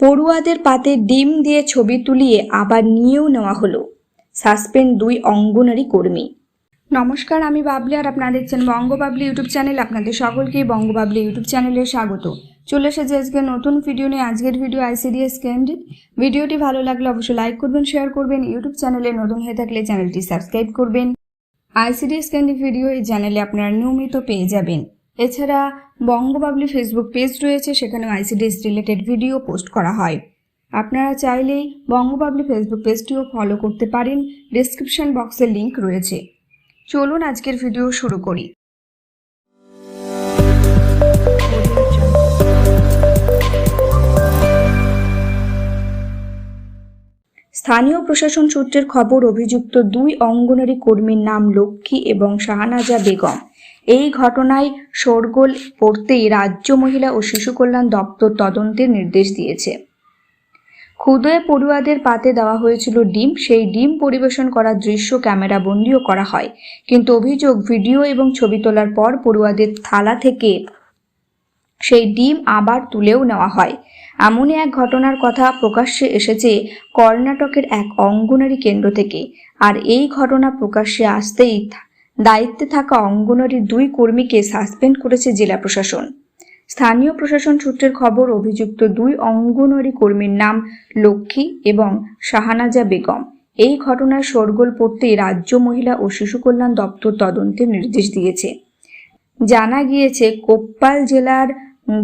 পড়ুয়াদের পাতে ডিম দিয়ে ছবি তুলিয়ে আবার নিয়েও নেওয়া হলো। সাসপেন্ড দুই অঙ্গনারী কর্মী। নমস্কার, আমি বাবলি আর আপনারা দেখছেন বঙ্গবাবলি ইউটিউব চ্যানেল। আপনাদের সকলকেই বঙ্গবাবলি ইউটিউব চ্যানেলে স্বাগত। চলে এসেছে আজকে নতুন ভিডিও নিয়ে। আজকের ভিডিও আইসিডিএস ক্যান্ডিড ভিডিওটি ভালো লাগলে অবশ্যই লাইক করবেন, শেয়ার করবেন। ইউটিউব চ্যানেলে নতুন হয়ে থাকলে চ্যানেলটি সাবস্ক্রাইব করবেন। আইসিডিএস ক্যান্ডিড ভিডিও এই চ্যানেলে আপনারা নিয়মিত পেয়ে যাবেন। এছাড়া বঙ্গবাবলি ফেসবুক পেজ রয়েছে, সেখানেও আইসিডিএস রিলেটেড ভিডিও পোস্ট করা হয়। আপনারা চাইলেই বঙ্গবাবলি ফেসবুক পেজটিও ফলো করতে পারেন ডিসক্রিপশন বক্সের লিংক রয়েছে। চলুন আজকের ভিডিও শুরু করি। স্থানীয় প্রশাসন সূত্রের খবর, অভিযুক্ত দুই অঙ্গনারী কর্মীর নাম লক্ষ্মী এবং শাহানাজা বেগম। এই ঘটনায় শোরগোল পড়তেই রাজ্য মহিলা ও শিশু কল্যাণ দপ্তর তদন্তের নির্দেশ দিয়েছে। ক্ষুদে পড়ুয়াদের পাতে দেওয়া হয়েছিল ডিম, সেই ডিম পরিবেশন করার দৃশ্য ক্যামেরা বন্দিও করা হয়। কিন্তু অভিযোগ, ভিডিও এবং ছবি তোলার পর পড়ুয়াদের থালা থেকে সেই ডিম আবার তুলেও নেওয়া হয়। এমনই এক ঘটনার কথা প্রকাশ্যে এসেছে কর্ণাটকের এক অঙ্গনারী কেন্দ্র থেকে। আর এই ঘটনা প্রকাশ্যে আসতেই দায়িত্বে থাকা অঙ্গনারী দুই কর্মীকে সাসপেন্ড করেছে জেলা প্রশাসন। স্থানীয় প্রশাসন সূত্রের খবর, অভিযুক্ত দুই অঙ্গনওয়াড়ি কর্মীর নাম লক্ষ্মী এবং শাহানাজা বেগম। এই ঘটনার শোরগোল পড়তেই রাজ্য মহিলা ও শিশু কল্যাণ দপ্তর তদন্তের নির্দেশ দিয়েছে। জানা গিয়েছে, কোপ্পাল জেলার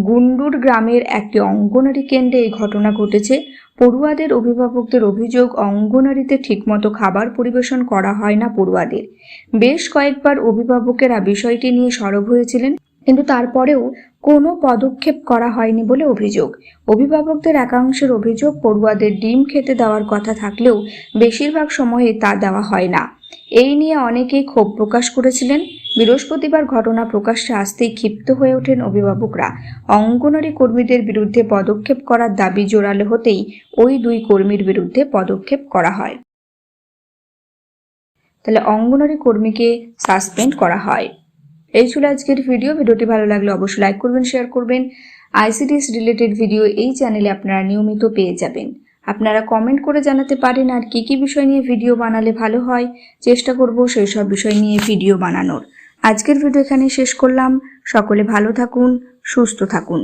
গুন্ডুর গ্রামের একটি অঙ্গনারী কেন্দ্রে এই ঘটনা ঘটেছে। পড়ুয়াদের অভিভাবকদের অভিযোগ, অঙ্গনারীতে ঠিকমতো খাবার পরিবেশন করা হয় না পড়ুয়াদের। বেশ কয়েকবার অভিভাবকেরা বিষয়টি নিয়ে সরব হয়েছিলেন, কিন্তু তারপরেও কোনো পদক্ষেপ করা হয়নি বলে অভিযোগ। অভিভাবকদের একাংশের অভিযোগ, পড়ুয়াদের ডিম খেতে দেওয়ার কথা থাকলেও বেশিরভাগ সময়ে তা দেওয়া হয় না। এই নিয়ে অনেকেই ক্ষোভ প্রকাশ করেছিলেন। বৃহস্পতিবার ঘটনা প্রকাশ্যে আসতেই ক্ষিপ্ত হয়ে ওঠেন অভিভাবকরা। অঙ্গনারী কর্মীদের বিরুদ্ধে পদক্ষেপ করার দাবি জোরালো হতেই ওই দুই কর্মীর বিরুদ্ধে পদক্ষেপ করা হয়। তাহলে অঙ্গনারী কর্মীকে সাসপেন্ড করা হয়। এই ছিল আজকের ভিডিও। ভিডিওটি ভালো লাগলে অবশ্যই লাইক করবেন, শেয়ার করবেন। আইসিডিএস রিলেটেড ভিডিও এই চ্যানেলে আপনারা নিয়মিত পেয়ে যাবেন। আপনারা কমেন্ট করে জানাতে পারেন আর কি কি বিষয় নিয়ে ভিডিও বানালে ভালো হয়। চেষ্টা করব সেই সব বিষয় নিয়ে ভিডিও বানানোর। আজকের ভিডিও এখানে শেষ করলাম। সকলে ভালো থাকুন, সুস্থ থাকুন।